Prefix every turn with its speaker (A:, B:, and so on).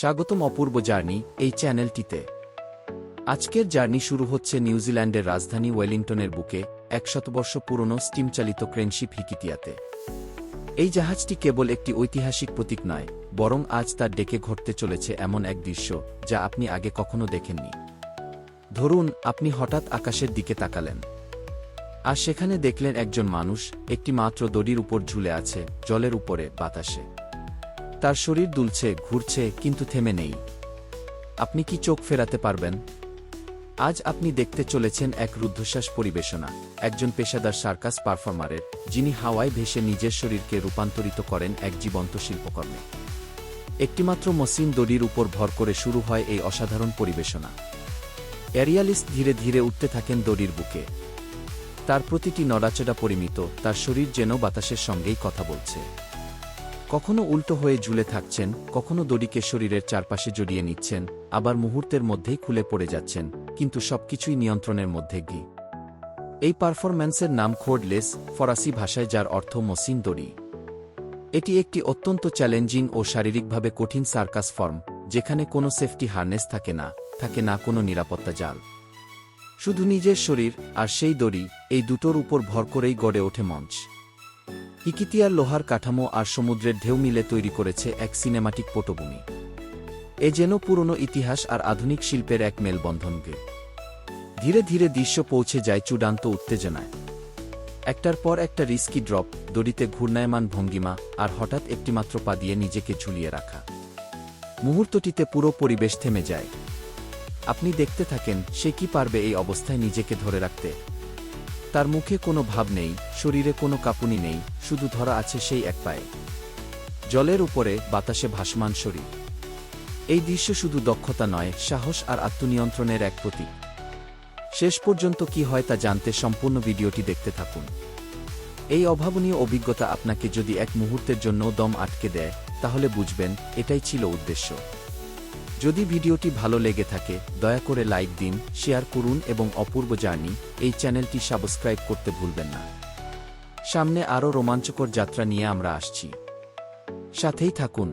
A: স্বাগতম অপূর্ব জার্নি এই চ্যানেলটিতে। আজকের জার্নি শুরু হচ্ছে নিউজিল্যান্ডের রাজধানী ওয়েলিংটনের বুকে এক শতবর্ষ পুরনো স্টিমচালিত ক্রেনশিপ হিকিতিয়াতে এই জাহাজটি কেবল একটি ঐতিহাসিক প্রতীক নয়, বরং আজ তার ডেকে ঘটতে চলেছে এমন এক দৃশ্য যা আপনি আগে কখনো দেখেননি। ধরুন, আপনি হঠাৎ আকাশের দিকে তাকালেন। আর সেখানে দেখলেন একজন মানুষ একটি মাত্র দড়ির উপর ঝুলে আছে, জলের উপরে, বাতাসে। তার শরীর দুলছে, ঘুরছে, কিন্তু থেমে নেই। আপনি কি চোখ ফেরাতে পারবেন? আজ আপনি দেখতে চলেছেন এক রুদ্ধশ্বাস পরিবেশনা, একজন পেশাদার সার্কাস পারফর্মারের, যিনি হাওয়ায় ভেসে নিজের শরীরকে রূপান্তরিত করেন এক জীবন্ত শিল্পকর্মে। একটিমাত্র মসৃণ দড়ির উপর ভর করে শুরু হয় এই অসাধারণ পরিবেশনা। এরিয়ালিস্ট ধীরে ধীরে উঠতে থাকেন দড়ির বুকে। তার প্রতিটি নড়াচড়া পরিমিত, তার শরীর যেন বাতাসের সঙ্গেই কথা বলছে। কখনো উল্টো হয়ে ঝুলে থাকছেন, কখনো দড়িকে শরীরের চারপাশে জড়িয়ে নিচ্ছেন, আবার মুহূর্তের মধ্যেই খুলে পড়ে যাচ্ছেন, কিন্তু সবকিছুই নিয়ন্ত্রণের মধ্যে গি এই পারফরম্যান্সের নাম খোর্ডলেস ফরাসি ভাষায় যার অর্থ মসিন দড়ি। এটি একটি অত্যন্ত চ্যালেঞ্জিং ও শারীরিকভাবে কঠিন সার্কাস ফর্ম, যেখানে কোনো সেফটি হার্নেস থাকে না থাকে না কোনো নিরাপত্তা জাল। শুধু নিজের শরীর আর সেই দড়ি, এই দুটোর উপর ভর করেই গড়ে ওঠে মঞ্চ। ইকিতিয়ার লোহার কাঠামো আর সমুদ্রের ঢেউ মিলে তৈরি করেছে এক সিনেমাটিক পটভূমি। এ যেন পুরনো ইতিহাস আর আধুনিক শিল্পের এক মেলবন্ধনকে। ধীরে ধীরে দৃশ্য পৌঁছে যায় চূড়ান্ত উত্তেজনায়। একটার পর একটা রিস্কি ড্রপ, দড়িতে ঘূর্ণায়মান ভঙ্গিমা আর হঠাৎ একটিমাত্র পা দিয়ে নিজেকে ঝুলিয়ে রাখা। মুহূর্তটিতে পুরো পরিবেশ থেমে যায়। আপনি দেখতে থাকেন সে কি পারবে এই অবস্থায় নিজেকে ধরে রাখতে। তার মুখে কোনো ভাব নেই, শরীরে কোনো কাঁপুনি নেই, শুধু ধরা আছে সেই এক পায়ে। জলের উপরে বাতাসে ভাসমান শরীর। এই দৃশ্য শুধু দক্ষতা নয়, সাহস আর আত্মনিয়ন্ত্রণের এক প্রতীক। শেষ পর্যন্ত কি হয় তা জানতে সম্পূর্ণ ভিডিওটি দেখতে থাকুন। এই অভাবনীয় অভিজ্ঞতা আপনাকে যদি এক মুহূর্তের জন্য দম আটকে দেয়, তাহলে বুঝবেন, এটাই ছিল উদ্দেশ্য। যদি ভিডিওটি ভালো লেগে থাকে, দয়া করে লাইক দিন, শেয়ার করুন এবং অপূর্ব জার্নি এই চ্যানেলটি সাবস্ক্রাইব করতে ভুলবেন না। সামনে আরও রোমাঞ্চকর যাত্রা নিয়ে আমরা আসছি। সাথেই থাকুন।